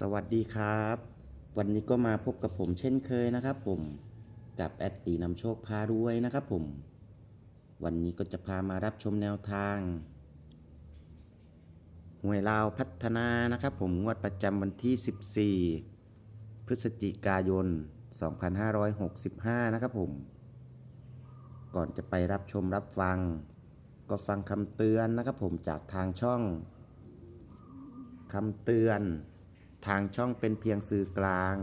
สวัสดีครับ วันนี้ก็มาพบกับผมเช่นเคยนะครับผมกับแอดตีนำโชคพารวยนะครับผม วันนี้ก็จะพามารับชมแนวทางหวยลาวพัฒนานะครับผมงวดประจำวันที่ 14 พฤศจิกายน 2565 นะครับผม ก่อนจะไปรับชมรับฟัง ก็ฟังคำเตือนนะครับผมจากทางช่องคำเตือน ทางช่องเป็นเพียงสื่อกลาง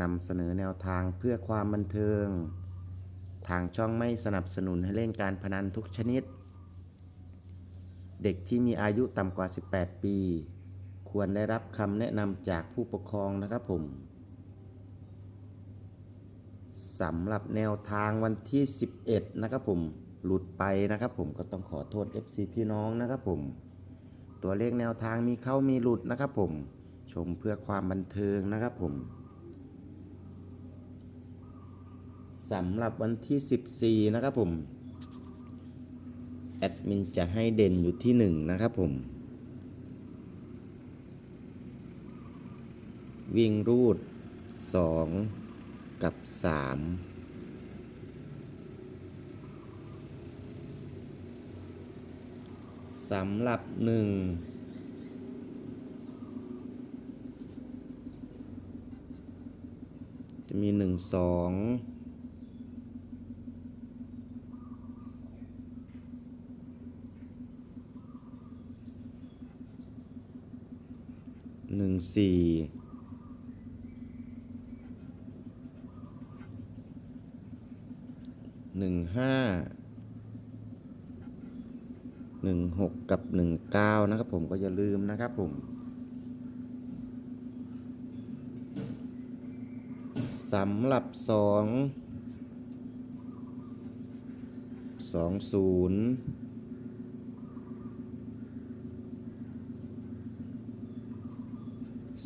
นำเสนอแนวทางเพื่อความบันเทิง ทางช่องไม่สนับสนุนให้เล่นการพนันทุกชนิด เด็กที่มีอายุต่ำกว่า 18 ปี ควรได้รับคำแนะนำจากผู้ปกครองนะครับผมสำหรับแนวทางวันที่ 11 นะครับผม หลุดไปนะครับผมก็ต้องขอโทษ FC พี่น้องนะครับผม ตัวเลขแนวทางมีเข้ามีหลุดนะครับผม ชมเพื่อความบันเทิงนะครับผมสำหรับวันที่ 14 นะครับผม แอดมินจะให้เด่นอยู่ที่ 1 นะครับผม วิ่งรูด 2 กับ 3สำหรับหนึ่ง จะมีหนึ่งสองหนึ่งสี่หนึ่งห้าหนึ่งหกกับหนึ่งเก้านะครับผมก็อย่าลืมนะครับผม สำหรับสองสองศูนย์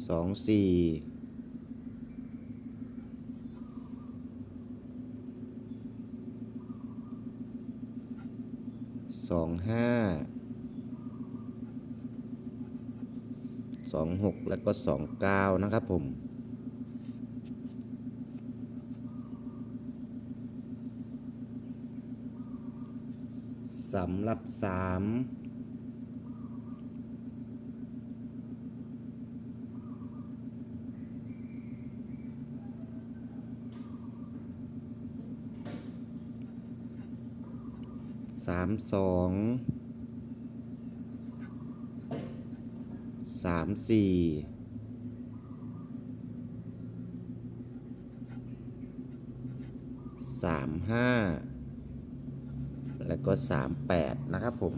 สองสี่สองห้าสองหกแล้วก็สองเก้านะครับผม สำหรับสามสามสองสามสี่สามห้า แล้วก็ 38 นะครับผม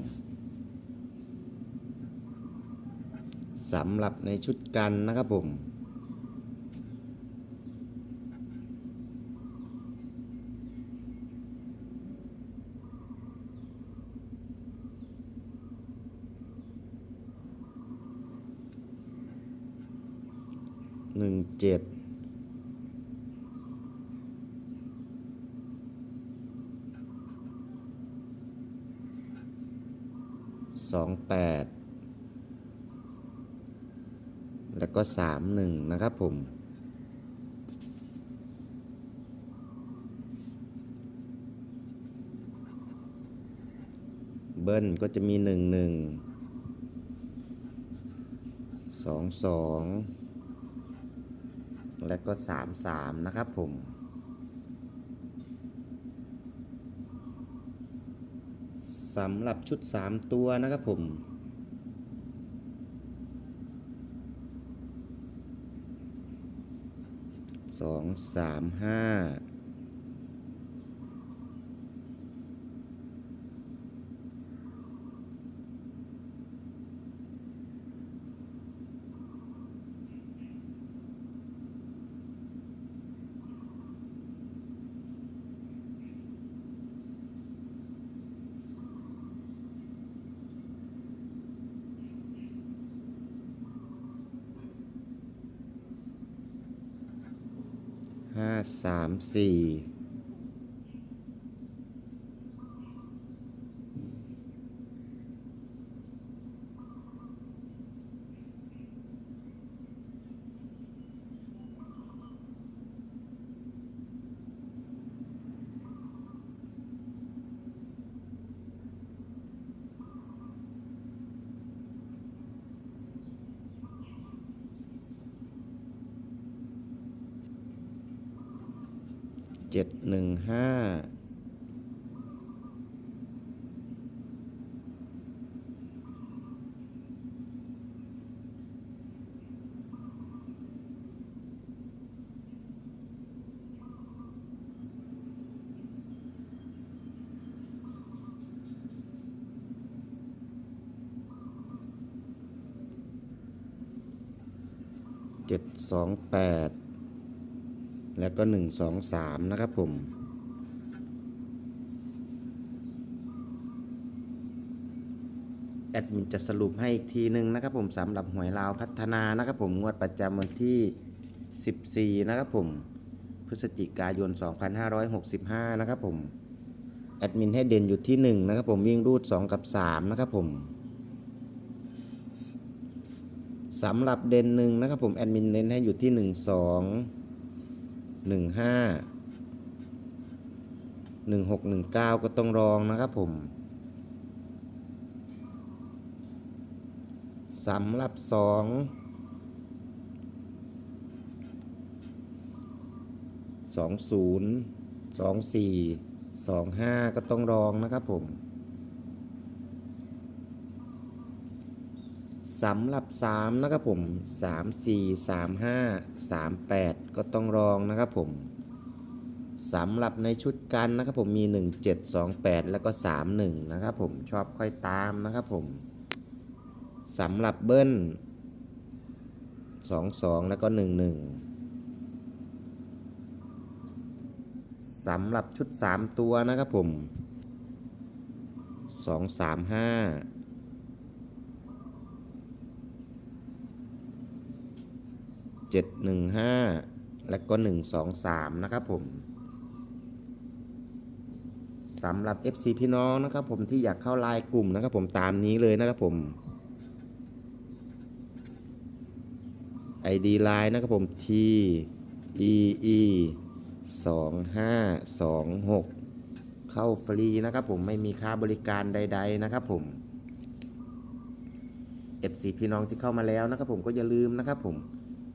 สำหรับในชุดกันนะครับผมหนึ่งเจ็ด สองแปดแล้วก็สามหนึ่งนะครับผม เบิ้ลก็จะมีหนึ่งหนึ่งสองสองและก็สามสามนะครับผม สำหรับชุด 3 ตัวนะครับผมสองสามห้า สามสี่ เจ็ดหนึ่งห้าเจ็ดสองแปด แล้วก็หนึ่งสองสามนะครับผม แอดมินจะสรุปให้อีกทีหนึ่งนะครับผมสำหรับหวยลาวพัฒนานะครับผมงวดประจำวันที่ 14 นะครับผม พฤศจิกายน 2565 นะครับผม แอดมินให้เด่นอยู่ที่ 1 นะครับผมวิ่งรูด 2 กับ 3 นะครับผมสำหรับเด่นหนึ่งนะครับผม แอดมินเน้นให้อยู่ที่ 1 2 1 5 1 6 1 9ก็ต้องรองนะครับผมสำหรับสองสองศูนย์สองสี่สองห้าก็ต้องรองนะครับผม สำหรับสามนะครับผมสามสี่สามห้าสามแปดก็ต้องรองนะครับผมสำหรับในชุดกันนะครับผมมีหนึ่งเจ็ดสองแปดแล้วก็สามหนึ่งนะครับผมชอบค่อยตามนะครับผมสำหรับเบิ้ลสองสองแล้วก็หนึ่งหนึ่งสำหรับชุดสามตัวนะครับผมสอง สามห้าเจ็ดหนึ่งห้าแล้วก็หนึ่งสองสามนะครับผมสำหรับ FC พี่น้องนะครับผมที่อยากเข้าไลน์กลุ่มนะครับผมตามนี้เลยนะครับผม ID Line นะครับผม T E E 2 5 2 6 เข้าฟรีนะครับผมไม่มีค่าบริการใด ๆ นะครับผม FC พี่น้องที่เข้ามาแล้วนะครับผมก็อย่าลืมนะครับผม